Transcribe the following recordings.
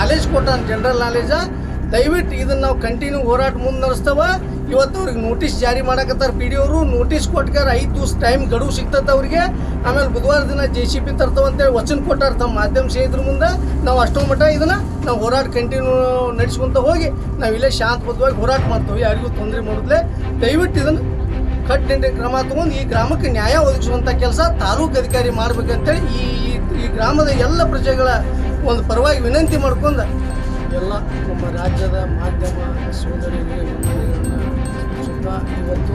Knowledge ಕೊಟ್ಟಾನ general knowledge ದಯವಿಟ್ಟು ಇದನ್ನ ನಾವು ಕಂಟಿನ್ಯೂ ಹೋರಾಟ ಮುಂದೆ ನಡೆಸ್ತವ. ಇವತ್ತು ಅವ್ರಿಗೆ ನೋಟಿಸ್ ಜಾರಿ ಮಾಡಕತ್ತಾರ ಪಿ ಡಿ ಅವರು. ನೋಟಿಸ್ ಕೊಟ್ಟಾರ ಐದು ದಿವಸ ಟೈಮ್ ಗಡುವು ಸಿಗ್ತದೆ ಅವ್ರಿಗೆ. ಆಮೇಲೆ ಬುಧವಾರ ದಿನ ಜೆ ಸಿ ಪಿ ತರ್ತಾವ ಅಂತೇಳಿ ವಚನ ಕೊಟ್ಟಾರ ತಮ್ಮ ಮಾಧ್ಯಮ ಸ್ನೇಹಿತರ ಮುಂದೆ. ನಾವು ಅಷ್ಟೋ ಮಟ್ಟ ಇದನ್ನ ನಾವು ಹೋರಾಟ ಕಂಟಿನ್ಯೂ ನಡೆಸ್ಕೊಂತ ಹೋಗಿ ನಾವು ಇಲ್ಲೇ ಶಾಂತಬದ್ಧವಾಗಿ ಹೋರಾಟ ಮಾಡ್ತೇವೆ. ಯಾರಿಗೂ ತೊಂದರೆ ಮಾಡೋದ್ಲೆ ದಯವಿಟ್ಟು ಇದನ್ನು ಕಟ್ಟಿನ ಕ್ರಮ ತಗೊಂಡು ಈ ಗ್ರಾಮಕ್ಕೆ ನ್ಯಾಯ ಒದಗಿಸುವಂಥ ಕೆಲಸ ತಾಲೂಕು ಅಧಿಕಾರಿ ಮಾಡ್ಬೇಕಂತೇಳಿ ಈ ಈ ಗ್ರಾಮದ ಎಲ್ಲ ಪ್ರಜೆಗಳ ಒಂದು ಪರವಾಗಿ ವಿನಂತಿ ಮಾಡ್ಕೊಂಡು ಎಲ್ಲ ನಮ್ಮ ರಾಜ್ಯದ ಮಾಧ್ಯಮ ಸೋದರಿ ಇವತ್ತು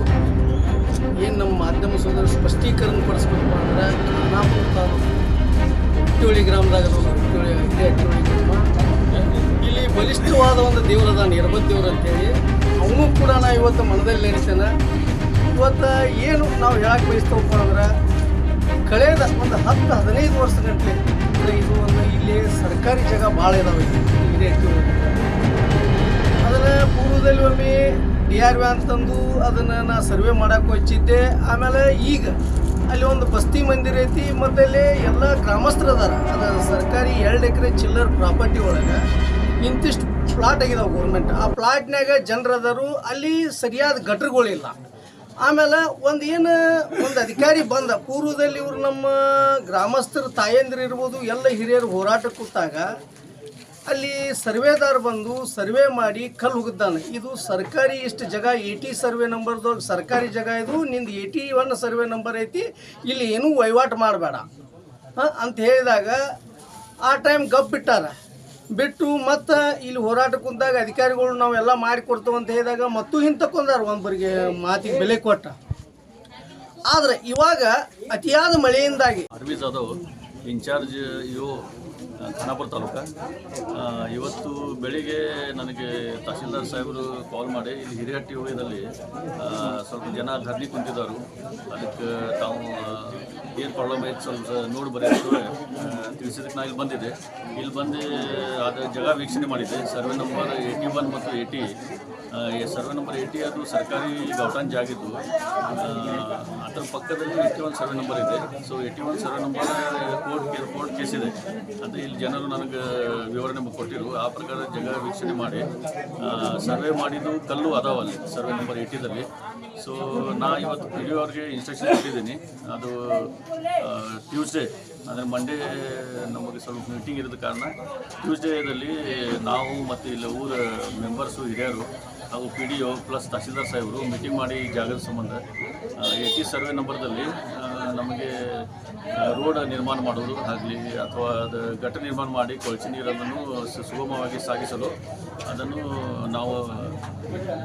ಏನು ನಮ್ಮ ಮಾಧ್ಯಮ ಸೋದರ ಸ್ಪಷ್ಟೀಕರಣ ಪಡಿಸ್ಬೇಕು ಅಂದರೆ ಖಾನಾಪುರ ತಾಲೂಕು ಹುಟ್ಟೋಳಿ ಗ್ರಾಮದಾಗ ನಾವು, ಹುಟ್ಟೋಳಿ ಇದೇ ಗ್ರಾಮ. ಇಲ್ಲಿ ಬಲಿಷ್ಠವಾದ ಒಂದು ದೇವರದ ನಿರ್ಬದ್ ದೇವ್ರು ಅಂತೇಳಿ ಅವನು ಕೂಡ ನಾ ಇವತ್ತು ಮನದಲ್ಲಿ ನೆನೆಸ್ತೇನೆ ಇವತ್ತು ಏನು ನಾವು ಹೇಳಕ್ಕೆ ಬಯಸ್ತೇವಪ್ಪ ಅಂದ್ರೆ ಕಳೆದ ಒಂದು ಹತ್ತು ಹದಿನೈದು ವರ್ಷಗಟ್ಟಲೆ ಅಂದ್ರೆ ಇದು ಒಂದು ಇಲ್ಲಿ ಸರ್ಕಾರಿ ಜಾಗ ಭಾಳ ಇದಾವೆ. ಇಲ್ಲಿ ಅದನ್ನು ಪೂರ್ವದಲ್ಲಿ ಒಮ್ಮೆ ಡಿ ಆರ್ ವಿ ಅಂತಂದು ಅದನ್ನು ನಾ ಸರ್ವೆ ಮಾಡಕ್ಕೆ ಹಚ್ಚಿದ್ದೆ ಆಮೇಲೆ ಈಗ ಅಲ್ಲಿ ಒಂದು ಬಸ್ತಿ ಮಂದಿರ ಐತಿ, ಮತ್ತು ಅಲ್ಲಿ ಎಲ್ಲ ಗ್ರಾಮಸ್ಥರು ಅದಾರ. ಅದು ಸರ್ಕಾರಿ ಎರಡು ಎಕರೆ ಚಿಲ್ಲರ್ ಪ್ರಾಪರ್ಟಿ ಒಳಗೆ ಇಂತಿಷ್ಟು ಪ್ಲಾಟ್ ಆಗಿದಾವೆ ಗೌರ್ಮೆಂಟ್ ಆ ಪ್ಲಾಟ್ನಾಗ ಜನರದಾರು ಅಲ್ಲಿ ಸರಿಯಾದ ಗಟ್ರಗಳಿಲ್ಲ. ಆಮೇಲೆ ಒಂದು ಏನು, ಒಂದು ಅಧಿಕಾರಿ ಬಂದ, ಪೂರ್ವದಲ್ಲಿ ಇವರು ನಮ್ಮ ಗ್ರಾಮಸ್ಥರ, ತಾಯಂದಿರು ಇರ್ಬೋದು, ಎಲ್ಲ ಹಿರಿಯರು ಹೋರಾಟ ಕೂತಾಗ ಅಲ್ಲಿ ಸರ್ವೇದಾರ್ ಬಂದು ಸರ್ವೆ ಮಾಡಿ ಕಲ್ಲು ಹುಗಿದ್ದಾನೆ ಇದು ಸರ್ಕಾರಿ ಇಷ್ಟು ಜಾಗ ಟಿ ಸರ್ವೆ ನಂಬರ್ದೊಳಗೆ ಸರ್ಕಾರಿ ಜಾಗ ಇದು, ನಿಂದು A T one survey number ಐತಿ, ಇಲ್ಲಿ ಏನೂ ವಹಿವಾಟು ಮಾಡಬೇಡ. ಅಂತ ಹೇಳಿದಾಗ ಆ ಟೈಮ್ ಗಪ್ ಬಿಟ್ಟಾರ. ಬಿಟ್ಟು ಮತ್ತೆ ಇಲ್ಲಿ ಹೋರಾಟ ಕುಂತಾಗ ಅಧಿಕಾರಿಗಳು ನಾವೆಲ್ಲ ಮಾಡಿಕೊಡ್ತೇವೆ ಅಂತ ಹೇಳಿದಾಗ ಮತ್ತೂ ಹಿಂತಕೊಂಡಾರ ಒಬ್ಬರಿಗೆ ಮಾತಿಗೆ ಬೆಲೆ ಕೊಟ್ಟ. ಆದ್ರೆ ಇವಾಗ ಅತಿಯಾದ ಮಳೆಯಿಂದಾಗಿ ಅರವಿ ಜಾಧವ್, ಇನ್ಚಾರ್ಜ್ ಇವು ಖಾನಾಪುರ ತಾಲೂಕ. ಇವತ್ತು ಬೆಳಿಗ್ಗೆ ನನಗೆ ತಹಸೀಲ್ದಾರ್ ಸಾಹೇಬರು ಕಾಲ್ ಮಾಡಿ, ಇಲ್ಲಿ ಹಿರಿಹಟ್ಟಿ ಹೋಗಿದಲ್ಲಿ ಸ್ವಲ್ಪ ಜನ ಧರಣಿ ಕುಂತಿದ್ದಾರೆ ಅದಕ್ಕೆ ತಾವು ಏನು ಪ್ರಾಬ್ಲಮ್ ಐತೆ ಸ್ವಲ್ಪ ನೋಡಿ ಬರೀ ತಿಳಿಸಿದಕ್ಕೆ ನಾ ಇಲ್ಲಿ ಬಂದಿದ್ದೆ. ಇಲ್ಲಿ ಬಂದು ಅದು ಜಾಗ ವೀಕ್ಷಣೆ ಮಾಡಿದ್ದೆ. ಸರ್ವೆ ನಂಬರ್ ಏಯ್ಟಿ ಒನ್ ಮತ್ತು ಏಯ್ಟಿ ಸರ್ವೆ ನಂಬರ್ ಏಯ್ಟಿ ಅದು ಸರ್ಕಾರಿ ಗೌಟಾನ್ ಜಾಗಿದ್ದು ಅದರ ಪಕ್ಕದಲ್ಲಿ ಏಯ್ಟಿ ಒನ್ ಸರ್ವೆ ನಂಬರ್ ಇದೆ. So eighty one survey number court care court case ಇದೆ. ಅದು ಇಲ್ಲಿ ಜನರು ನನಗೆ ವಿವರಣೆ ಕೊಟ್ಟಿರು. ಆ ಪ್ರಕಾರ ಜಗ ವೀಕ್ಷಣೆ ಮಾಡಿ ಸರ್ವೆ ಮಾಡಿದ್ದು ಕಲ್ಲು ಅದಾವ ಅಲ್ಲಿ, ಸರ್ವೆ ನಂಬರ್ ಏಯ್ಟಿದಲ್ಲಿ ಸೊ, ನಾ ಇವತ್ತು ಪಿ ಇನ್ಸ್ಟ್ರಕ್ಷನ್ ಕೊಟ್ಟಿದ್ದೀನಿ. ಅದು ಟ್ಯೂಸ್ಡೇ ಅಂದರೆ ಮಂಡೇ ನಮಗೆ ಸ್ವಲ್ಪ ಮೀಟಿಂಗ್ ಇರೋದ ಕಾರಣ ಟ್ಯೂಸ್ಡೇದಲ್ಲಿ ನಾವು ಮತ್ತು ಇಲ್ಲಿ ಊರ ಮೆಂಬರ್ಸು ಹಿರಿಯರು ಹಾಗೂ P D O plus tahsildar ಸಾಹೇಬರು ಮೀಟಿಂಗ್ ಮಾಡಿ ಈ ಜಾಗದ ಸಂಬಂಧ ಟಿ ಸರ್ವೆ ನಂಬರ್ದಲ್ಲಿ ನಮಗೆ ರೋಡ್ ನಿರ್ಮಾಣ ಮಾಡೋದು ಆಗಲಿ ಅಥವಾ ಅದು ಘಟ ನಿರ್ಮಾಣ ಮಾಡಿ ಕೊಳಚೆ ನೀರನ್ನು ಸುಗಮವಾಗಿ ಸಾಗಿಸಲು ಅದನ್ನು ನಾವು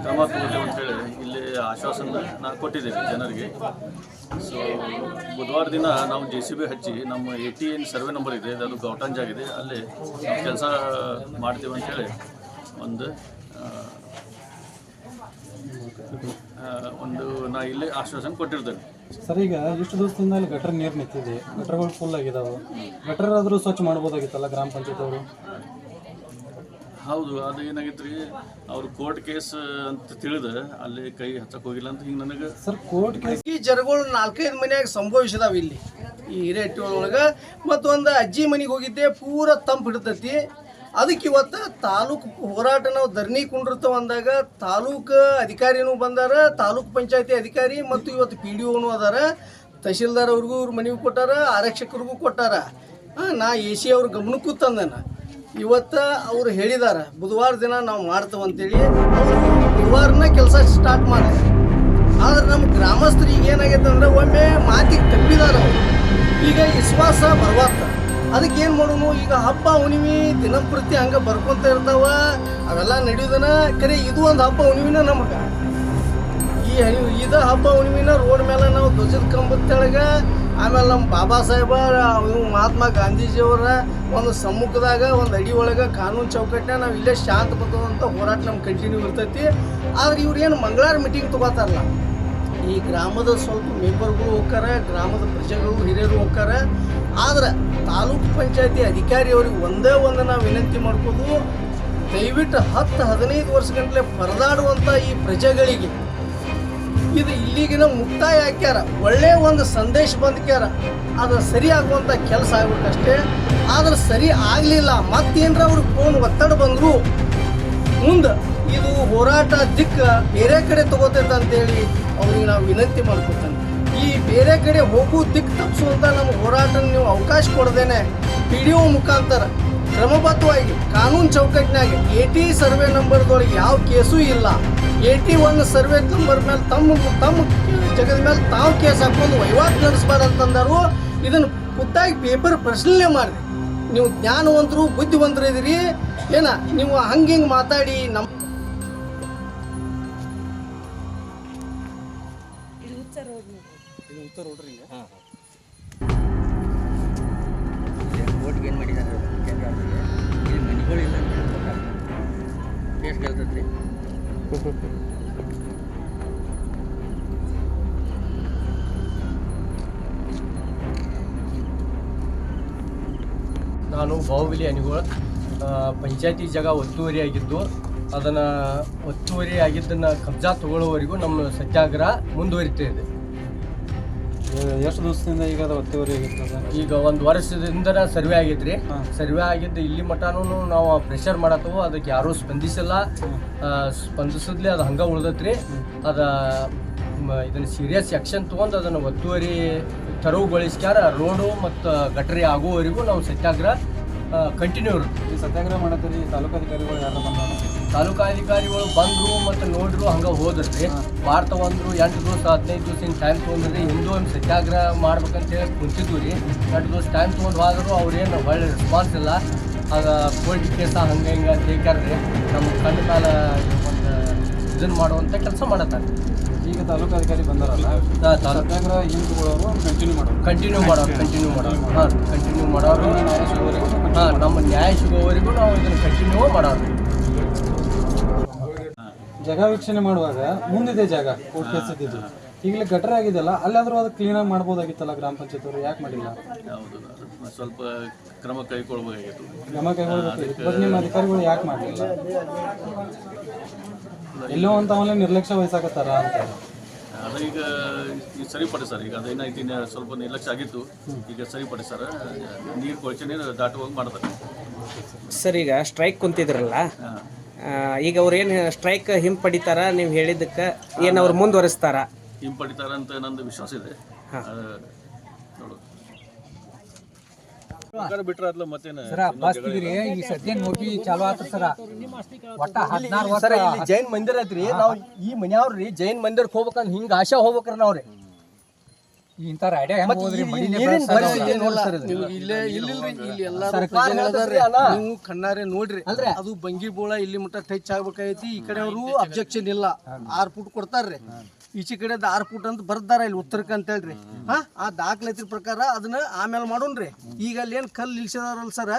ಕ್ರಮ ತಗೋತೇವೆ ಅಂತೇಳಿ ಇಲ್ಲಿ ಆಶ್ವಾಸನ ನಾನು ಕೊಟ್ಟಿದ್ದೇವೆ ಜನರಿಗೆ. ಸೊ ಬುಧವಾರ ದಿನ ನಾವು ಜೆ ಸಿ ಬಿ ಹಚ್ಚಿ ನಮ್ಮ A T N survey number ಇದೆ, ಅದು ಗೌಟಾಂಜ್ ಆಗಿದೆ, ಅಲ್ಲಿ ಕೆಲಸ ಮಾಡ್ತೀವಿ ಅಂತೇಳಿ ಒಂದು ಒಂದು ನಾ ಇಲ್ಲಿ ಆಶ್ವಾಸನೆ ಕೊಟ್ಟಿರ್ತೇನೆ. ಸರ್ ಈಗ ಇಷ್ಟು ದಿವಸದಿಂದ ಅಲ್ಲಿ ಗಟರ್ ನೀರು ನಿಂತಿದೆ. ಗಟರ್ಗಳು ಫುಲ್ ಆಗಿದಾವೆ. ಗಟರ್ ಆದರೂ ಸ್ವಚ್ಛ ಮಾಡ್ಬೋದಾಗಿತ್ತಲ್ಲ ಗ್ರಾಮ ಪಂಚಾಯತ್ ಅವರು? ಹೌದು ಅದು ಏನಾಗಿತ್ತು ರೀ ಅವ್ರು ಕೋರ್ಟ್ ಕೇಸ್ ಅಂತ ತಿಳಿದ ಅಲ್ಲಿ ಕೈ ಹಚ್ಚಕ್ಕೆ ಹೋಗಿಲ್ಲ ಅಂತ ಹಿಂಗೆ ನನಗೆ ಸರ್ ಕೋರ್ಟ್ ಕೇಸ್ ಈ ಜರಗಳು ನಾಲ್ಕೈದು ಮನೆಯಾಗ ಸಂಭವಿಸಿದಾವ ಇಲ್ಲಿ. ಈ ಹಿರೇಟ್ಟಿ ಒಳಗೆ ಮತ್ತೊಂದು ಒಂದು ಅಜ್ಜಿ ಮನೆಗೆ ಹೋಗಿದ್ದೆ ಪೂರ ತಂಪು ಹಿಡ್ತೈತಿ. ಅದಕ್ಕೆ ಇವತ್ತು ತಾಲೂಕು ಹೋರಾಟ ನಾವು ಧರಣಿ ಕುಂಡಿರ್ತಾವ ಅಂದಾಗ ತಾಲೂಕು ಅಧಿಕಾರಿನೂ ಬಂದಾರ, ತಾಲೂಕು ಪಂಚಾಯತಿ ಅಧಿಕಾರಿ ಮತ್ತು ಇವತ್ತು ಪಿ ಡಿ ಒನು ಅದಾರ. ತಹಶೀಲ್ದಾರ್ ಅವ್ರಿಗೂ ಇವ್ರು ಮನವಿ ಕೊಟ್ಟಾರ, ಆರಕ್ಷಕರಿಗೂ ಕೊಟ್ಟಾರ. ನಾ ಎ ಸಿ ಅವ್ರ ಗಮನಕ್ಕೂ ತಂದನ. ಇವತ್ತು ಅವ್ರು ಹೇಳಿದಾರ, ಬುಧವಾರ ದಿನ ನಾವು ಮಾಡ್ತೇವೆ ಅಂತೇಳಿ ಬುಧವಾರನ ಕೆಲಸ ಸ್ಟಾರ್ಟ್ ಮಾಡಿ ಆದ್ರೆ ನಮ್ಮ ಗ್ರಾಮಸ್ಥರಿಗೆ ಏನಾಗೈತೆ ಅಂದ್ರೆ ಒಮ್ಮೆ ಮಾತಿಗೆ ತಪ್ಪಿದಾರ ಈಗ ವಿಶ್ವಾಸ ಬರ್ವಾತ ಅದಕ್ಕೆ ಏನು ಮಾಡೋನು? ಈಗ ಹಬ್ಬ, ಹುಣ್ಣಿಮೆ, ದಿನಂಪ್ರತಿ ಹಂಗೆ ಬರ್ಕೊಂತ ಇರ್ತಾವ. ಅವೆಲ್ಲ ನಡೆಯೋದನ? ಕರೆ, ಇದು ಒಂದು ಹಬ್ಬ, ಹುಣ್ಣಿಮೆನ ನಮಗೆ. ಈ ಇದ ಹಬ್ಬ, ಹುಣ್ಣಿಮೆನ ರೋಡ್ ಮೇಲೆ ನಾವು ಧ್ವಜದ ಕಂಬದ ತೆಳಗೆ, ಆಮೇಲೆ ನಮ್ಮ ಬಾಬಾ ಸಾಹೇಬ ಮಹಾತ್ಮ ಗಾಂಧೀಜಿಯವರ ಒಂದು ಸಮ್ಮುಖದಾಗ, ಒಂದು ಅಡಿ ಒಳಗೆ ಕಾನೂನು ಚೌಕಟ್ಟಿನ ನಾವು ಇಲ್ಲೇ ಶಾಂತ ಬರ್ತದಂತ ಹೋರಾಟ ನಮ್ಗೆ ಕಂಟಿನ್ಯೂ ಇರ್ತೈತಿ. ಆದ್ರೆ ಇವ್ರು ಏನು ಮಂಗಳಾರ ಮೀಟಿಂಗ್ ತಗೋತಾರಲ್ಲ. ಈ ಗ್ರಾಮದ ಸ್ವಲ್ಪ ಮೆಂಬರ್ಗಳು ಹೋಗ್ತಾರೆ ಗ್ರಾಮದ ಪ್ರಜೆಗಳು ಹಿರಿಯರು ಹೋಗ್ತಾರ ಆದ್ರೆ ತಾಲೂಕು ಪಂಚಾಯತಿ ಅಧಿಕಾರಿ ಅವ್ರಿಗೆ ಒಂದೇ ಒಂದು ನಾವು ವಿನಂತಿ ಮಾಡ್ಕೋದು, ದಯವಿಟ್ಟು ಹತ್ತು ಹದಿನೈದು ವರ್ಷ ಗಂಟಲೆ ಪರದಾಡುವಂಥ ಈ ಪ್ರಜೆಗಳಿಗೆ ಇದು ಇಲ್ಲಿಗಿನ ಮುಕ್ತಾಯ ಹಾಕ್ಯಾರ ಒಳ್ಳೆಯ ಒಂದು ಸಂದೇಶ ಬಂದ್ಕ್ಯಾರ. ಅದು ಸರಿ ಆಗುವಂಥ ಕೆಲಸ ಆಗ್ಬೇಕಷ್ಟೇ. ಆದ್ರೆ ಸರಿ ಆಗಲಿಲ್ಲ, ಮತ್ತೇನರ ಅವ್ರಿಗೆ ಫೋನ್ ಒತ್ತಡ ಬಂದ್ರು. ಮುಂದೆ ಇದು ಹೋರಾಟ ದಿಕ್ಕ ಬೇರೆ ಕಡೆ ತಗೋತೈತೆ ಅಂತೇಳಿ ಅವ್ರಿಗೆ ನಾವು ವಿನಂತಿ ಮಾಡ್ಕೊತಾನೆ. ಈ ಬೇರೆ ಕಡೆ ಹೋಗು ದಿಕ್ ತಪ್ಪಿಸುವಂತ ನಮ್ಮ ಹೋರಾಟ ನೀವು ಅವಕಾಶ ಕೊಡದೇನೆ ಪಿ ಡಿ ಒ ಮುಖಾಂತರ ಕ್ರಮಬದ್ಧವಾಗಿ ಕಾನೂನು ಚೌಕಟ್ಟಿನಾಗ ಎ ಟಿ ಸರ್ವೆ ನಂಬರ್ದೊಳಗೆ ಯಾವ ಕೇಸು ಇಲ್ಲ. A T one survey number ಮೇಲೆ ತಮ್ಮ ತಮ್ಮ ಜಗದ ಮೇಲೆ ತಾವು ಕೇಸ್ ಹಾಕೊಂಡು ವಹಿವಾಟು ನಡೆಸ್ಬಾರ್ದಂತಂದರು ಇದನ್ನು ಖುದ್ದಾಗಿ ಪೇಪರ್ ಪ್ರಶ್ನೆ ಮಾಡಿದೆ. ನೀವು ಜ್ಞಾನವಂತರು, ಬುದ್ಧಿವಂತರು ಇದೀರಿ ಏನ, ನೀವು ಹಂಗೆ ಹಿಂಗೆ ಮಾತಾಡಿ ನಮ್ಮ ಓಟ್ಗೆ ಏನು ಮಾಡಿದ್ದಾರೆ ಜನರು ಅವ್ರಿಗೆ? ಇಲ್ಲಿ ಮನೆಗಳಿಲ್ಲ ಅಂತ ಹೇಳ್ತಾರೆ ಎಷ್ಟು ಗೆಲ್ತೈತ್ರಿ ನಾನು ಬಾಹುಬಲಿ ಅನಿಗೋಳ. ಪಂಚಾಯತಿ ಜಾಗ ಒತ್ತುವರಿ ಆಗಿದ್ದು ಅದನ್ನು ಒತ್ತುವರಿ ಆಗಿದ್ದನ್ನು ಕಬ್ಜಾ ತಗೊಳ್ಳೋವರೆಗೂ ನಮ್ಮ ಸತ್ಯಾಗ್ರಹ ಮುಂದುವರಿತಾ ಇದೆ. ಎಷ್ಟು ದಿವಸದಿಂದ ಈಗ ಅದು ಒತ್ತುವರಿ ಆಗಿರ್ತದೆ ಈಗ ಒಂದು ವರ್ಷದಿಂದ ಸರ್ವೆ ಆಗಿದ್ರಿ. ಸರ್ವೆ ಆಗಿದ್ದು ಇಲ್ಲಿ ಮಟ್ಟನೂ ನಾವು ಪ್ರೆಷರ್ ಮಾಡತ್ತವು. ಅದಕ್ಕೆ ಯಾರೂ ಸ್ಪಂದಿಸಿಲ್ಲ. ಸ್ಪಂದಿಸಿದ್ಲಿ ಅದು ಹಂಗೆ ಉಳ್ದತ್ರಿ. ಅದ ಇದನ್ನ ಸೀರಿಯಸ್ ಆ್ಯಕ್ಷನ್ ತೊಗೊಂಡು ಅದನ್ನು ಒತ್ತುವರಿ ತೆರವುಗೊಳಿಸ್ಕ್ಯಾರ ರೋಡು ಮತ್ತು ಗಟ್ರಿ ಆಗುವವರೆಗೂ ನಾವು ಸತ್ಯಾಗ್ರಹ ಕಂಟಿನ್ಯೂ ಇರುತ್ತೆ ಈ ಸತ್ಯಾಗ್ರಹ ಮಾಡತ್ತೀರಿ ತಾಲೂಕಾಧಿಕಾರಿಗಳು ಯಾರು ಬಂದಾರ ತಾಲೂಕಾಧಿಕಾರಿಗಳು ಬಂದ್ರು ಮತ್ತು ನೋಡ್ರು ಹಂಗೆ ಹೋದ್ರಿ ಭಾರತ ತಗೊಂಡ್ರು ಎಂಟು ದಿವಸ ಹದಿನೈದು ದಿವಸ ಹಿಂಗೆ ಟೈಮ್ ತೊಗೊಂಡ್ರಿ. ಹಿಂದೂ ಒಂದು ಸತ್ಯಾಗ್ರಹ ಮಾಡ್ಬೇಕಂತ ಹೇಳಿ ಕುಂತಿದ್ವಿ ರೀ ಎಂಟು ದಿವಸ ಟೈಮ್ ತೊಗೊಂಡು ಹೋದ್ರು ಅವ್ರೇನು ಒಳ್ಳೆ ರೆಸ್ಪಾನ್ಸ್ ಇಲ್ಲ. ಆಗ ಕೋರ್ಟ್ ಕೇಸ ಹಂಗೆ ಹಿಂಗೆ ಹೇಳ್ಯಾರ್ರಿ ನಮ್ಮ ಕಣ್ಣು ಕಾಲ ಒಂದು ಇದನ್ನು ಮಾಡುವಂಥ ಕೆಲಸ ಮಾಡತ್ತಾರೆ ಈಗ ತಾಲೂಕಾಧಿಕಾರಿ ಬಂದಾರಲ್ಲ? ತಾ- ಹಿಂಗೆ ಸತ್ಯಾಗ್ರಹ ಹಿಂದುಗಳವರು ಕಂಟಿನ್ಯೂ ಮಾಡೋರು. ಕಂಟಿನ್ಯೂ ಮಾಡೋರು ಕಂಟಿನ್ಯೂ ಮಾಡೋರು. ಹಾಂ ಕಂಟಿನ್ಯೂ ಮಾಡೋರು. ಹಾಂ ನಮ್ಮ ನ್ಯಾಯ ಸಿಗೋವರೆಗೂ ನಾವು ಇದನ್ನು ಕಂಟಿನ್ಯೂ ಮಾಡೋರು ಜಾಗ ವೀಕ್ಷಣೆ ಮಾಡುವಾಗ ಮುಂದಿದೆ ಜಾಗ ಇದ್ದಿದ್ದು ಈಗಲೇ ಗಟರ್ ಆಗಿದೆಯಲ್ಲ ಅಲ್ಲಾದರೂ ಅದು ಕ್ಲೀನಾಗಿ ಮಾಡ್ಬೋದಾಗಿತ್ತಲ್ಲ ಗ್ರಾಮ ಪಂಚಾಯತ್ ಅವರು ಯಾಕೆ ಮಾಡಿಲ್ಲ? ಯಾವುದು ಅದು ಸ್ವಲ್ಪ ಕ್ರಮ ಕೈಗೊಳ್ಬೇಕಾಗಿತ್ತು. ಕ್ರಮ ಕೈಗೊಳ್ಬೇಕಾಗಿತ್ತು ಬಟ್ ನಿಮ್ಮ ಅಧಿಕಾರಿಗಳು ಯಾಕೆ ಮಾಡಲಿಲ್ಲ? ಎಲ್ಲೋ ಅಂತ ಅವನೇ ನಿರ್ಲಕ್ಷ್ಯ ವಹಿಸಾಕತ್ತಾರ ಅಂತ. ಅದು ಈಗ ಈಗ ಸರಿಪಡಿಸ್ತಾರೆ ಈಗ ಅದೇನಾಯ್ತು ಇನ್ನು ಸ್ವಲ್ಪ ನಿರ್ಲಕ್ಷ್ಯ ಆಗಿತ್ತು ಈಗ ಸರಿಪಡಿಸ್ತಾರೆ ನೀರು ಕೊಳಚೆ ನೀರು ದಾಟುವಾಗ ಮಾಡ್ತಾರೆ. ಸರ್ ಈಗ ಸ್ಟ್ರೈಕ್ ಕುಂತಿದ್ರಲ್ಲ? ಈಗ ಅವ್ರು ಏನು ಸ್ಟ್ರೈಕ್ ಹಿಂಪಡಿತಾರ ನೀವು ಹೇಳಿದ್ದಕ್ಕೆ ಏನು ಅವ್ರು ಮುಂದುವರಿಸ್ತಾರ? ಹಿಂಪಡಿತಾರ ಅಂತ ನಂದು ವಿಶ್ವಾಸ ಇದೆ. ಬಿಟ್ರೆ ಅದ್ಲ ಮತ್ತೇನು ಈ ಸದ್ಯನ್ ಹೋಗಿ ಚಾಲು ಆತ್ರ ಸರ. ಒಟ್ಟ ಹದಿನಾರು ವರ್ಷ ಸರ್ ಇಲ್ಲಿ ಜೈನ್ ಮಂದಿರ ಐತ್ರಿ. ನಾವು ಈ ಮನ್ಯಾವ್ರಿ ಜೈನ್ ಮಂದಿರಕ್ಕೆ ಹೋಗ್ಬೇಕಂದ್ರೆ ಹಿಂಗ ಆಶಾ ಹೋಗ್ಬೇಕ್ರಿ ನಾವ್ರಿ. ಐಡಿಯಾ ಹೆಂಗ್ ಹೋದ್ರಿ? ನೀರಿನ ಪರಿಸ್ಥಿತಿ? ನೀವು ಇಲ್ಲೇ ಇಲ್ಲಿಲ್ರಿ ಇಲ್ಲಿ ಎಲ್ಲಾರು. ನೀವು ಕಣ್ಣಾರೆ ನೋಡ್ರಿ. ಅದು ಬಂಗಿ ಬೋಳ ಇಲ್ಲಿ ಮಟ್ಟ ಟಚ್ ಆಗ್ಬೇಕಾಗೈತಿ ಈ ಕಡೆ ಅವರು ಅಬ್ಜೆಕ್ಷನ್ ಇಲ್ಲ ಆರ್ ಫುಟ್ ಕೊಡ್ತಾರ್ರಿ. ಈಚೆ ಕಡೆ ಆರ್ ಫುಟ್ ಅಂತ ಬರ್ದಾರ ಇಲ್ಲಿ ಉತ್ತರಕ್ಕೆ ಅಂತ ಹೇಳ್ರಿ. ಹಾ ಆ ದಾಖಲಾತಿ ಪ್ರಕಾರ ಅದನ್ನ ಆಮೇಲೆ ಮಾಡೋಣ್ರಿ. ಈಗ ಅಲ್ಲಿ ಏನ್ ಕಲ್ ನಿಲ್ಸಿದಾರಲ್ಲ ಸರ್?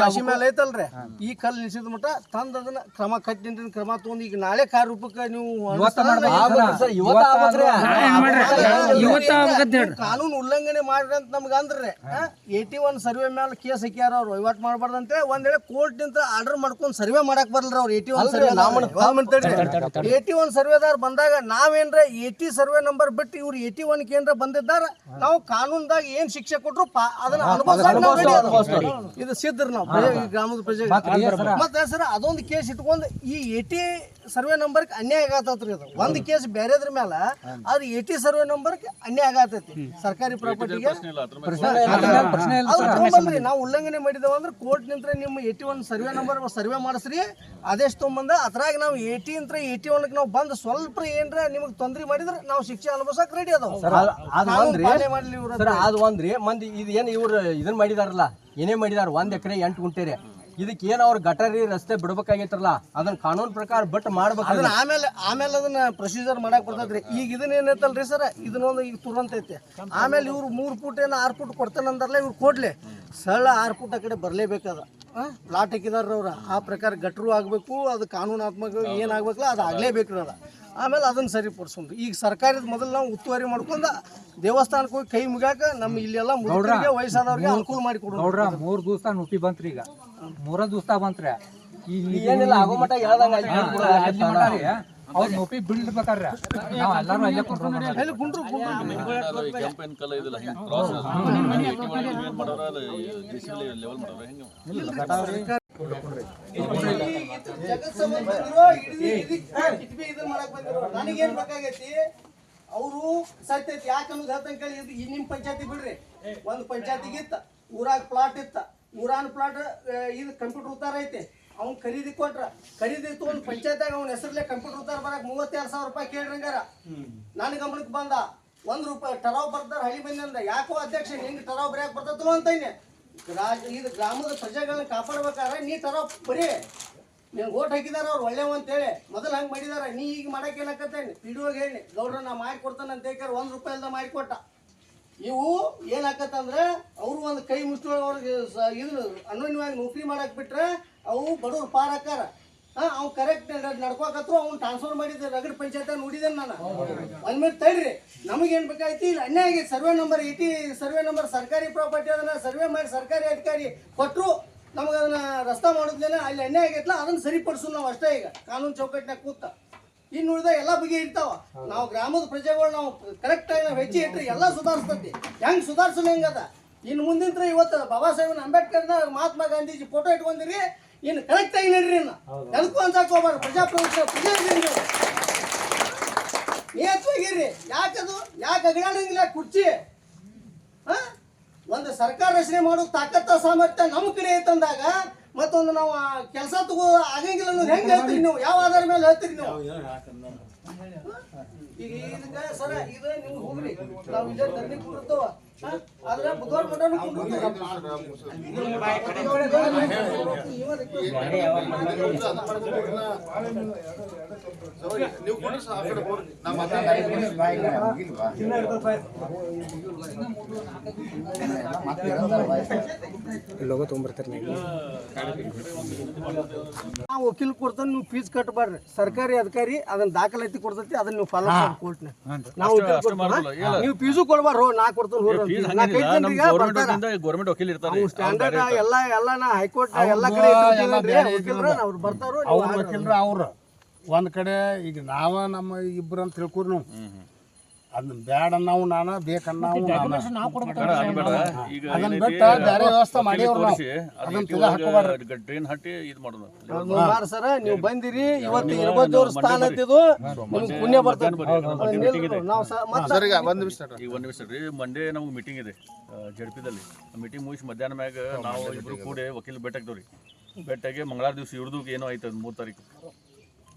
ಕಾಶಿ ಮೇಲೆ ಐತಲ್ರಿ? ಈ ಕಲ್ ನಿಲ್ಸಿದ ಮಟ್ಟ ತಂದ್ ಅದನ್ನ ಕ್ರಮ ಕಟ್ಟಿನ ಕ್ರಮ ತಗೊಂಡ್ ಈಗ ನಾಳೆ ಕಾರ್ ರೂಪಕ್ಕೆ ನೀವು ಕಾನೂನು ಉಲ್ಲಂಘನೆ ಮಾಡ್ರಿ ಅಂತ ನಮ್ಗೆ ಅಂದ್ರೆ. ಏಟಿ ಒನ್ ಸರ್ವೆ ಮೇಲೆ ಕೇಸ್ ಹಾಕ್ಯಾರ ಅವ್ರು. ವಹಿವಾಟ್ ಮಾಡಬಾರ್ದಂತೆ ಒಂದ್ ವೇಳೆ ಕೋರ್ಟ್ ನಿಂತ ಆರ್ಡರ್ ಮಾಡ್ಕೊಂಡು ಸರ್ವೆ ಮಾಡಕ್ ಬರಲ್ರಿ ಅವ್ರು. Eighty one survey eighty one ಸರ್ವೆದಾರ್ ಬಂದಾಗ ನಾವೇನ್ರ ಏಟಿ ಸರ್ವೆ ನಂಬರ್ ಬಿಟ್ಟು ಇವ್ರು ಏಟಿ ಒನ್ ಕೇಂದ್ರ ಬಂದಿದ್ದಾರ ನಾವು ಕಾನೂನ್ದಾಗ ಏನ್ ಶಿಕ್ಷೆ ಕೊಟ್ರು ಪಾ- ಅದನ್ನ ready ಇದು ಸಿದ್ಧರು ನಾವು ಪ್ರಜೆ- ಈ ಗ್ರಾಮದ ಪ್ರಜೆ ಮತ್ತೆ ಸರ್ ಅದೊಂದು ಕೇಸ್ ಇಟ್ಕೊಂಡು ಈ ಏಟಿ ಸರ್ವೆ ನಂಬರ್ ಅನ್ಯಾಯ ಆಗತ್ತೈತ್ರಿ ಅದು. ಒಂದ್ ಕೇಸ್ ಬೇರೆದ್ರ ಮೇಲೆ ಅದು ಏಟಿ ಸರ್ವೆ ನಂಬರ್ ಅನ್ಯಾಯ ಆಗತೈತಿ ಸರ್ಕಾರಿ ಪ್ರಾಪರ್ಟಿಗೆ ನಾವು ಉಲ್ಲಂಘನೆ ಮಾಡಿದವ ಅಂದ್ರೆ ಕೋರ್ಟ್ ನಿಂತ್ರ ನಿಮ್ಮ eighty one survey number survey ಮಾಡಿಸ್ರಿ. ಆದೇಶ ತೊಗೊಂಬಂದ ಅದ್ರಾಗ ನಾವು ಎಟಿ ಅಂತ ಎಟಿ ಒನ್ ನಾವು ಬಂದು ಸ್ವಲ್ಪ ಏನ್ರ ನಿಮಗೆ ತೊಂದ್ರೆ ಮಾಡಿದ್ರೆ ನಾವು ಶಿಕ್ಷೆ ಅನುಭವಿಸಕ್ ರೆಡಿ ಅದಾವ. ಅದು ಒಂದ್ರಿ. ಪಾಲನೆ ಮಾಡ್ಲಿ ಇವ್ರು ಸರ್ ಅದು ಒಂದ್ರಿ. ಮಂದಿ ಇದು ಏನು ಇವ್ರು ಇದನ್ನ ಮಾಡಿದಾರಲ್ಲ? ಏನೇ ಮಾಡಿದಾರ? ಒಂದ್ ಎಕರೆ ಎಂಟು ಗುಂಟೆ ಇದಕ್ಕೆ ಏನ್ ಅವ್ರ ಗಟರಿ ರಸ್ತೆ ಬಿಡ್ಬೇಕಾಗಿತ್ತಲ್ಲ? ಅದನ್ನ ಕಾನೂನು ಪ್ರಕಾರ ಬಟ್ ಮಾಡ್ಬೇಕು ಅದನ್ನ ಆಮೇಲೆ ಆಮೇಲೆ ಅದನ್ನ ಪ್ರೊಸೀಜರ್ ಮಾಡಕ್ ಬರ್ತೈತ್ರಿ ಈಗ ಇದನ್ನ ಏನೈತಲ್ರಿ ಸರ್? ಇದನ್ನೊಂದು ಈಗ ತುರಂತ ಐತೆ. ಆಮೇಲೆ ಇವ್ರು ಮೂರು ಫುಟ್ ಏನೋ ಆರು ಫುಟ್ ಕೊಡ್ತೇನೆ ಅಂದಾರಲ್ಲ ಇವ್ರು ಕೊಡ್ಲಿ. ಸರಳ ಆರು ಫುಟ್ ಆ ಕಡೆ ಬರ್ಲೇಬೇಕದ ಪ್ಲಾಟ್ ಹಾಕಿದಾರ ಅವ್ರ ಆ ಪ್ರಕಾರ ಗಟ್ರು ಆಗ್ಬೇಕು, ಅದು ಕಾನೂನಾತ್ಮಕ ಏನಾಗ್ಬೇಕಲ್ಲ ಅದು ಆಗ್ಲೇಬೇಕ್ರಿ ಅದ. ಆಮೇಲೆ ಅದನ್ನ ಸರಿಪಡಿಸ್ಕೊಂಡು ಈಗ ಸರ್ಕಾರದ ಮೊದಲು ನಾವು ಉಸ್ತುವಾರಿ ಮಾಡ್ಕೊಂಡ ದೇವಸ್ಥಾನಕ್ಕೆ ಹೋಗಿ ಕೈ ಮುಗ್ಯಾಕ ನಮ್ಮ ಇಲ್ಲೆಲ್ಲ ಮುದುಕರಿಗೆ ವಯಸ್ಸಾದವ್ರಿಗೆ ಅನುಕೂಲ ಮಾಡಿ ನೋಡ್ರ ಮೂರು ದಿವಸ ನುಪ್ಪಿ ಬಂತ್ರಿ ಈಗ ಮೂರ ದಿವಸ ಬಂತ್ರಿ ಇಲ್ಲಿ ಏನಿಲ್ಲ ಆಗೋ ಮಟ್ಟ ಹೇಳ್ದಂಗ ಅವ್ರ ನೋಪಿ ಬಿಡ್ಬೇಕಾದ್ರೆ ನಾವ್ ಎಲ್ಲಾರು ಅಲ್ಲೇ ಕುಂಡ್ರು ಕುಂಡ್ರು ಕುಂಡ್ರು ಅವರು ಸತ್ಯೈತಿ ಯಾಕೆ ಅನ್ನೋದು ಹೇಳ್ತಂಗ ಕೇಳಿ ಇದು ಈ ನಿಮ್ ಪಂಚಾಯತಿ ಬಿಡ್ರಿ ಒಂದು ಪಂಚಾಯತಿಗಿತ್ತ ಊರಾಗ ಪ್ಲಾಟ್ ಇತ್ತ ಊರಾನ ಪ್ಲಾಟ್ ಇದು ಕಂಪ್ಯೂಟರ್ ಉತ್ತಾರ ಐತಿ ಅವ್ನ್ ಖರೀದಿ ಕೊಟ್ರ ಖರೀದಿ ಒಂದು ಪಂಚಾಯತ್ಯಾಗ ಅವ್ನ ಹೆಸರ್ಲೆ ಕಂಪ್ಯೂಟರ್ ಉತ್ತಾರ ಬರಕ್ ಮೂವತ್ತೆರಡು ಸಾವಿರ ರೂಪಾಯಿ ಕೇಳ್ರಂಗಾರ ನನ್ನ ಗಮನಕ್ಕೆ ಬಂದ, ಒಂದ್ ರೂಪಾಯಿ ಟರಾವ್ ಬರ್ದಾರ ಹಳಿ ಬಂದ ಯಾಕೋ ಅಧ್ಯಕ್ಷ ಹೆಂಗ್ ಟರಾವ್ ಬರ್ಯಾಕ್ ಬರ್ತದೋ ಅಂತೈನೆ. ರಾಜ ಇದು ಗ್ರಾಮದ ಪ್ರಜೆಗಳನ್ನ ಕಾಪಾಡ್ಬೇಕಾದ್ರೆ ನೀ ತರೋ ಬರೀ ನೀನು ಓಟ್ ಹಾಕಿದಾರ ಅವ್ರು ಒಳ್ಳೆವ ಅಂತೇಳಿ. ಮೊದಲು ಹಂಗೆ ಮಾಡಿದಾರ. ನೀ ಈಗ ಮಾಡಕ್ಕೆ ಏನಾಕತ್ತೇನೆ ಪಿಡಿಯೋಗಿ ಹೇಳಿ. ಗೌಡ್ರ ನಾ ಮಾಡಿ ಕೊಡ್ತಾನೆ ಅಂತ ಹೇಳ್ಕಾರೆ ಒಂದು ರೂಪಾಯಿ ಇಲ್ದ ಮಾಡಿಕೊಟ್ಟ ಇವು ಏನಾಕತ್ತಂದ್ರೆ ಅವರು ಒಂದು ಕೈ ಮುಷ್ಟಿ ಅವ್ರಿಗೆ ಇದನ್ನ ಅನ್ವನ್ಯವಾಗಿ ನೌಕರಿ ಮಾಡಕ್ಕೆ ಬಿಟ್ರೆ ಅವು ಬಡವ್ರು ಪಾರ್ ಅವ್ನು ಕರೆಕ್ಟ್ ನಡ್ಕೋಕತ್ರು, ಅವ್ನು ಟ್ರಾನ್ಸ್ಫರ್ ಮಾಡಿದ್ರೆ ರಗಡ್ ಪಂಚಾಯತ್ ನೋಡಿದ್ದೇನೆ ನಾನು. ಒಂದ್ ಮಿನಿಟ್ ತಡ್ರಿ. ನಮಗೇನ್ ಬೇಕಾಯ್ತು? ಇಲ್ಲಿ, ಅನ್ಯಾಯ ಆಗೈತೆ. Survey number eighty survey number ಸರ್ಕಾರಿ ಪ್ರಾಪರ್ಟಿ ಅದನ್ನ ಸರ್ವೆ ಮಾಡಿ ಸರ್ಕಾರಿ ಅಧಿಕಾರಿ ಕೊಟ್ಟರು ನಮಗೆ ಅದನ್ನ ರಸ್ತಾ ಮಾಡೋದ್ಲೇನೆ ಅಲ್ಲಿ ಅನ್ಯಾಯ ಆಗೈತಲ್ಲ ಅದನ್ನ ಸರಿಪಡಿಸು ನಾವು ಅಷ್ಟೇ ಈಗ. ಕಾನೂನು ಚೌಕಟ್ಟಿನಾಗ ಕೂತ. ಇನ್ನು ಉಳಿದ ಎಲ್ಲ ಬಗೆ ಇರ್ತಾವ. ನಾವು ಗ್ರಾಮದ ಪ್ರಜೆಗಳು ನಾವು ಕರೆಕ್ಟ್ ಆಗಿ ನಾವು ಹೆಚ್ಚಿ ಇಟ್ರಿ ಎಲ್ಲ ಸುಧಾರಿಸ್ತತಿ. ಹೆಂಗ್ ಸುಧಾರಿಸಲು ಹೆಂಗದ ಇನ್ನು ಮುಂದಿನ ಇವತ್ತು ಬಾಬಾ ಸಾಹೇಬ್ ಅಂಬೇಡ್ಕರ್ನ ಮಹಾತ್ಮ ಗಾಂಧೀಜಿ ಫೋಟೋ ಇಟ್ಕೊಂಡಿರಿ ಇನ್ನು ಕರೆಕ್ಟ್ ಆಗಿ ನಡ್ರಿ ಎದಕ್ಕೂ ಅಂತ ಹೋಗ್ಬಾರ್ದು ಪ್ರಜಾಪ್ರಭುತ್ವ ಪ್ರಜೆ ನೀವು ಅದು? ಯಾಕದು ಯಾಕೆ ಅಗಡಾಡಂಗಿಲ್ಲ ಕುರ್ಚಿ? ಹಾ? ಒಂದು ಸರ್ಕಾರ ರಚನೆ ಮಾಡೋ ತಾಕತ್ತ ಸಾಮರ್ಥ್ಯ ನಮ್ಮ ಕಡೆ ಐತಂದಾಗ ಮತ್ತೊಂದು ನಾವು ಕೆಲಸ ತಗೋ ಆಗಂಗಿಲ್ಲ ಅನ್ನೋದು ಹೆಂಗ್ ಹೇಳ್ತೀರಿ ನೀವು? ಯಾವ ಆಧಾರ ಮೇಲೆ ಹೇಳ್ತೀರಿ ನೀವು? ಈಗ ಇದಕ್ಕೆ ಸರ ಇದು ನೀವು ಹೋಗ್ರಿ. ನಾವು ಇಲ್ಲೇ ಧರಣಿ ಲೋಗೋ ತೊಗೊಂಬರ್ತಾರೆ ನೀವು ನಾವು ವಕೀಲ್ ಕೊಡ್ತಾನೆ ನೀವು ಫೀಸ್ ಕಟ್ಟಬಾರ್ರಿ ಸರ್ಕಾರಿ ಅಧಿಕಾರಿ ಅದನ್ನ ದಾಖಲಾತಿ ಕೊಡ್ತೈತಿ ಅದನ್ನ ನೀವು ಫಾಲೋ ಮಾಡಿ ಕೋರ್ಟ್ನ ನಾವು. ನೀವು ಫೀಸು ಕೊಡ್ಬಾರ್ರು ನಾ ಕೊಡ್ತೇನೆ ಗೌರ್ಮೆಂಟ್ ವಕೀಲ್ ಇರ್ತಾರೆ. ಸ್ಟ್ಯಾಂಡರ್ಡ್ ಎಲ್ಲ ಎಲ್ಲ ನಾ ಹೈಕೋರ್ಟ್ ಎಲ್ಲ ಕಡೆ ವಕೀಲರು ಅವ್ರು ಬರ್ತಾರೋ ಅವ್ರ ವಕೀಲರು ಅವ್ರು. ಒಂದ್ ಕಡೆ ಈಗ ನಾವ ನಮ್ಮ ಇಬ್ರು ಅಂತ ತಿಳ್ಕೊರಿ ನಾವು. ಅದನ್ನ ಬ್ಯಾಡ ನಾವು ನಾನ ಬೇಕನ್ನಾವು ಈಗ ಅದನ್ನ ಏನೈತಿ, ಬಿಟ್ಟು ಬೇರೆ ವ್ಯವಸ್ಥೆ ಮಾಡಿವ್ರು ನಾವು. ಅದನ್ನ ಅದನ್ನ ತೆಗೆದು ಹಾಕೋಬಾರ್ದು. ಟ್ರೈನ್ ಹಟ್ಟಿ ಇದು ಮಾಡೋದು ಮಾರ ಸರ ನೀವು ಬಂದಿರಿ ಇವತ್ತು ಸ್ಥಾನ ನಿಮ್ಗೆ ಪುಣ್ಯ ಬರ್ತದೆ. ನಾವು ಈಗ ಒಂದ್ ನಿಮಿಷ ರೀ ಮಂಡೇ ನಮ್ಗೆ ಮೀಟಿಂಗ್ ಇದೆ ಜಡ್ಪಿದಲ್ಲಿ. ಮೀಟಿಂಗ್ ಮುಗಿಸಿ ಮಧ್ಯಾಹ್ನ ಮ್ಯಾಗ ನಾವು ಇಬ್ರು ಕೂಡಿ ವಕೀಲ್ ಭೇಟಿ ಆಗ್ತೇವ್ರಿ ಮಂಗಳಾರ ಮಂಗಳವಾರ ದಿವಸ ಇವ್ರದ್ದು ಏನೋ ಆಯ್ತದ ಮೂರು ತಾರೀಕು.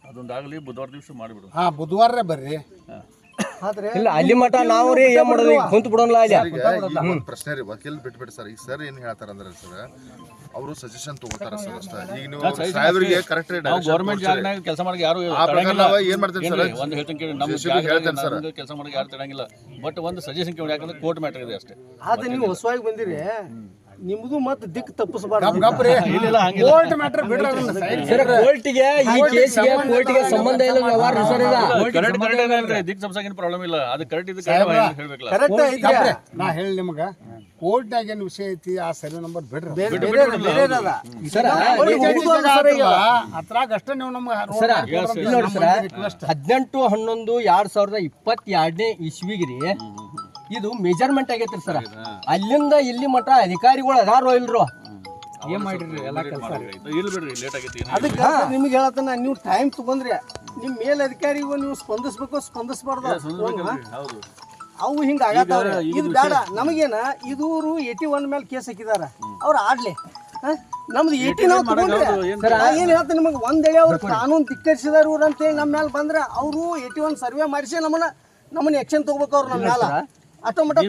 ಅದೊಂದಾಗಲಿ ಬುಧವಾರ ದಿವಸ ಮಾಡಿಬಿಡು. ಹಾ ಬುಧವಾರ ಬರ್ರಿ. ಆದ್ರೆ ಇಲ್ಲ ಅಲ್ಲಿ ಮಠ ನಾವು ರೀ ಏನ್ ಮಾಡೋದು? ಈಗ ಕುಂತ ಬಿಡೋಣ ಅಲ್ಲಿ. ಒಂದು ಪ್ರಶ್ನೆ ರೀ ವಕೀಲ್ ಬಿಟ್ಬಿಟ್ಟು ಸರ್. ಈಗ ಸರ್ ಏನ್ ಹೇಳ್ತಾರ ಅಂದ್ರೆ ಸರ್ ಅವರು ಸಜೆಷನ್ ತಗೋತಾರ ಸರ್ ಅಷ್ಟ. ಈಗ ನೀವು ಸಾಹೇಬ್ರಿಗೆ ಕರೆಕ್ಟ್ ನಾವು ಗೌರ್ಮೆಂಟ್ ಜಾಗನಾಗ ಕೆಲಸ ಮಾಡಕ್ಕೆ ಯಾರು ಆ ಪ್ರಕಾರ ನಾವು ಏನ್ ಮಾಡ್ತೇವೆ ಸರ್? ಒಂದು ಹೇಳ್ತೀನಿ ಕೇಳಿ ನಮ್ಮ ಹೇಳ್ತೇನೆ ಸರ್. ಕೆಲಸ ಮಾಡಕ್ಕೆ ಯಾರು ತಡಂಗಿಲ್ಲ. ಬಟ್ ಒಂದು ಸಜೆಷನ್ ಕೇಳಿ ಯಾಕಂದ್ರೆ ಕೋರ್ಟ್ ಮ್ಯಾಟರ್ ಇದೆ ಅಷ್ಟೇ. ಆದ್ರೆ ನೀವು ಹೊಸವಾಗಿ ಬಂದಿರಿ. ನಿಮ್ದು ಮತ್ತೆ ದಿಕ್ ತಪ್ಪಿಸಬಾರ್ದು ಕೋರ್ಟ್ ಮ್ಯಾಟ್ರ್ ಬಿಡ್ರಿ ಅದನ್ನ side ಸರ್. ಕೋರ್ಟಿಗೆ ಈ ಕೇಸ್ಗೆ ಕೋರ್ಟಿಗೆ ಸಂಬಂಧ ಇಲ್ಲ ವ್ಯವಹಾರ ಸರ್ ಇದು ಕರೆಕ್ಟ್ ಕರೆಕ್ಟ್ ಏನ್ರಿ ದಿಕ್ ತಪ್ಸಂಗಿನ ಪ್ರಾಬ್ಲಮ್ ಇಲ್ಲ. ಅದು ಕರೆಕ್ಟ್ ಇದು ಹೇಳ್ಬೇಕಲ್ಲ ಕರೆಕ್ಟ್ ಐತಿ ಗಪ್ರಿ. ನಾ ಹೇಳಿ ನಿಮ್ಗ ಕೋರ್ಟ್ನಾಗ ಏನ್ ವಿಷಯ ಐತಿ ಆ ಸರ್ವೆ ನಂಬರ್ ಬಿಡ್ರಿ. ಬೇರೆ ಬೇರೆ ಬೇರೆ ಅದ. ಸರ್ ಅದ್ರಾಗ ಅಷ್ಟೇ ನೀವು ನಮ್ಗೆ ಸರ ಇಲ್ಲಿ ನೋಡಿ ಸರ ಹದಿನೆಂಟು ಹನ್ನೊಂದು ಎರಡ್ ಸಾವಿರದ ಇಪ್ಪತ್ತೆರಡನೇ ಇಸ್ವಿಗ್ರಿ ಇದು ಮೆಜರ್ಮೆಂಟ್ ಆಗೈತ್ರಿ ಸರ್. ಅಲ್ಲಿಂದ ಇಲ್ಲಿ ಮಟ್ಟ ಅಧಿಕಾರಿಗಳು ಅದಾರೋ ಇಲ್ರೋ? ಏನ್ ಮಾಡಿರಿ ಎಲ್ಲ ಕೆಲಸ? ಅದಕ್ಕೆ ನಿಮ್ಗೆ ಹೇಳತ್ತನ ನೀವು ಟೈಮ್ ತಗೊಂಡ್ರಿ ನಿಮ್ ಮೇಲ್ ಅಧಿಕಾರಿಗೂ ನೀವು ಸ್ಪಂದಿಸ್ಬೇಕು ಸ್ಪಂದಿಸಬಾರ್ದು. ಹೌದು. ಅವು ಹಿಂಗ ಆಗತ್ತಾವ್ರಿ. ಇದು ಬೇಡ ನಮಗೇನ ಇದೂರು ಏಟಿ ಒನ್ ಮೇಲೆ ಕೇಸ್ ಹಾಕಿದಾರ. ಅವ್ರು ಆಡ್ಲಿ. ಹ? ನಮ್ದು ಏಟಿ ನಾವು ತಗೊಂಡ್ರೆ ಏನ್ ಹೇಳ್ತೀನಿ ನಿಮಗೆ ಒಂದೇಳೆ ಅವ್ರು ಕಾನೂನು ಧಿಕ್ಕರಿಸಿದಾರ ಇವ್ರು ಅಂತೇಳಿ ನಮ್ಮ ಮೇಲೆ ಬಂದ್ರೆ ಅವರು ಏಟಿ ಒನ್ ಸರ್ವೆ ಮಾಡಿಸಿ ನಮ್ಮನ್ನ ನಮ್ಮನ್ನ ಎಕ್ಷನ್ ತಗೋಬೇಕು ಅವ್ರು ನಮ್ಮ ಮೇಲೆ ಆಟೋಮೆಟಿಕ್